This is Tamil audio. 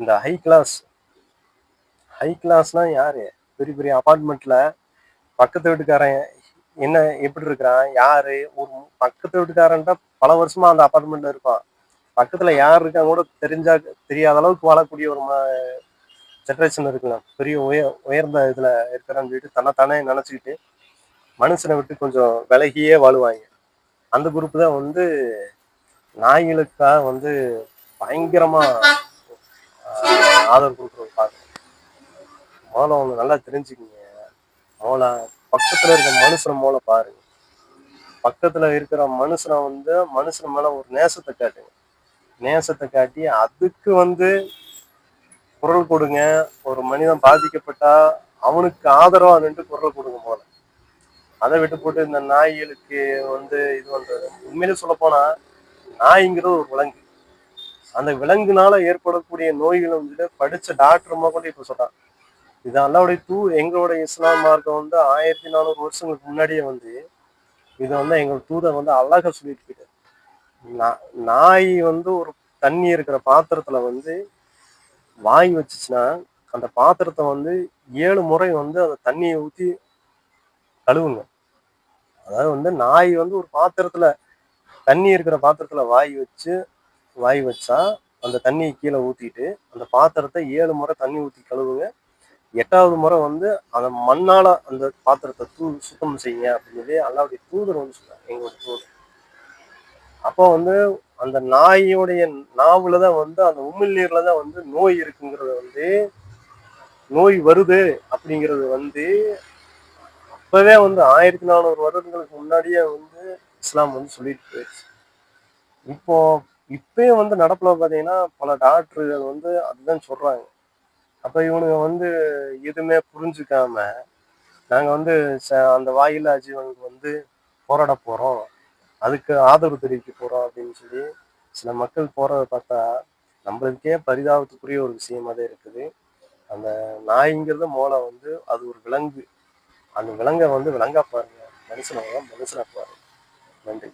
இந்த ஹை கிளாஸ் ஹை கிளாஸ்லாம் யாரு? பெரிய பெரிய அபார்ட்மெண்ட்ல பக்கத்து வீட்டுக்காரன் என்ன எப்படி இருக்கிறான்? யாரு? ஒரு பக்கத்து வீட்டுக்காரன்ட்ட பல வருஷமா அந்த அபார்ட்மெண்ட்ல இருப்பான். பக்கத்துல யார் இருக்காங்க கூட தெரிஞ்சா தெரியாத அளவுக்கு வாழக்கூடிய ஒரு ஜென்ரேஷன் இருக்கலாம். பெரிய உயர் உயர்ந்த இதுல இருக்கிறான்னு சொல்லிட்டு தன்னைத்தானே நினைச்சுக்கிட்டு மனுஷனை விட்டு கொஞ்சம் விலகியே வாழுவாங்க. அந்த குரூப் தான் வந்து நாய்களுக்காக வந்து பயங்கரமா ஆதரவு கொடுக்குறது பாருங்க. மோளம் ஒன்று நல்லா தெரிஞ்சுக்கிங்க. மோளை பக்கத்துல இருக்க மனுஷன் மோளை பாருங்க. பக்கத்துல இருக்கிற மனுஷனை வந்து மனுஷன் மேல ஒரு நேசத்தை காட்டுங்க. நேசத்தை காட்டி அதுக்கு வந்து குரல் கொடுங்க. ஒரு மனிதன் பாதிக்கப்பட்டா அவனுக்கு ஆதரவா நின்று குரல் கொடுங்க போல அதை விட்டு போட்டு இந்த நாய்களுக்கு வந்து இது பண்றது. உண்மையிலே சொல்ல போனா நாய்ங்கிறது ஒரு விலங்கு. அந்த விலங்குனால ஏற்படக்கூடிய நோய்களை வந்துட்டு படிச்ச டாக்டருமா கூட இப்ப சொல்றான். இது அல்லாவுடைய தூ எங்களோட இஸ்லாம் மார்க்கம் வந்து ஆயிரத்தி நானூறு வருஷங்களுக்கு முன்னாடியே வந்து இதை வந்து எங்கள் தூதர் வந்து அழகா சொல்லிட்டு நான் நாய் வந்து ஒரு தண்ணி இருக்கிற பாத்திரத்துல வந்து வாய் வச்சுச்சுன்னா அந்த பாத்திரத்தை வந்து ஏழு முறை வந்து அந்த தண்ணியை ஊத்தி கழுவுங்க. அதாவது வந்து நாய் வந்து ஒரு பாத்திரத்துல தண்ணி இருக்கிற பாத்திரத்துல வாய் வச்சு வாய் வச்சா அந்த தண்ணியை கீழே ஊத்திட்டு அந்த பாத்திரத்தை ஏழு முறை தண்ணி ஊத்தி கழுவுங்க. எட்டாவது முறை வந்து அந்த மண்ணால அந்த பாத்திரத்தை தூ சுத்தம் செய்யுங்க அப்படின்னு சொல்லி அல்லாவுடைய தூதர் வந்து சொல்றாங்க எங்களுடைய தூதர். அப்போ வந்து அந்த நாயோடைய நாவில் தான் வந்து அந்த உமிழ்நீர்ல தான் வந்து நோய் இருக்குங்கிறது வந்து நோய் வருது அப்படிங்கிறது வந்து அப்பவே வந்து ஆயிரத்தி நானூறு வருடங்களுக்கு முன்னாடியே வந்து இஸ்லாம் வந்து சொல்லிட்டு போயிடுச்சு இப்போ இப்பயும் வந்து நடப்புல பார்த்தீங்கன்னா பல டாக்டர்கள் வந்து அதுதான் சொல்றாங்க. அப்ப இவனுங்க வந்து எதுவுமே புரிஞ்சுக்காம நாங்க வந்து ச- அந்த வாயில்லா ஜீவனுக்கு வந்து போராட போறோம். அதுக்கு ஆதரவு தெரிவிக்க போறோம் அப்படின்னு சொல்லி சில மக்கள் போறத பார்த்தா நம்மளுக்கே பரிதாபத்துக்குரிய ஒரு விஷயமா தான் இருக்குது. அந்த நாய்ங்கிறது மோளை வந்து அது ஒரு விலங்கு. அந்த விலங்கை வந்து விலங்கா பாருங்க. மனுஷனை மனுஷனா பாருங்க நன்றி.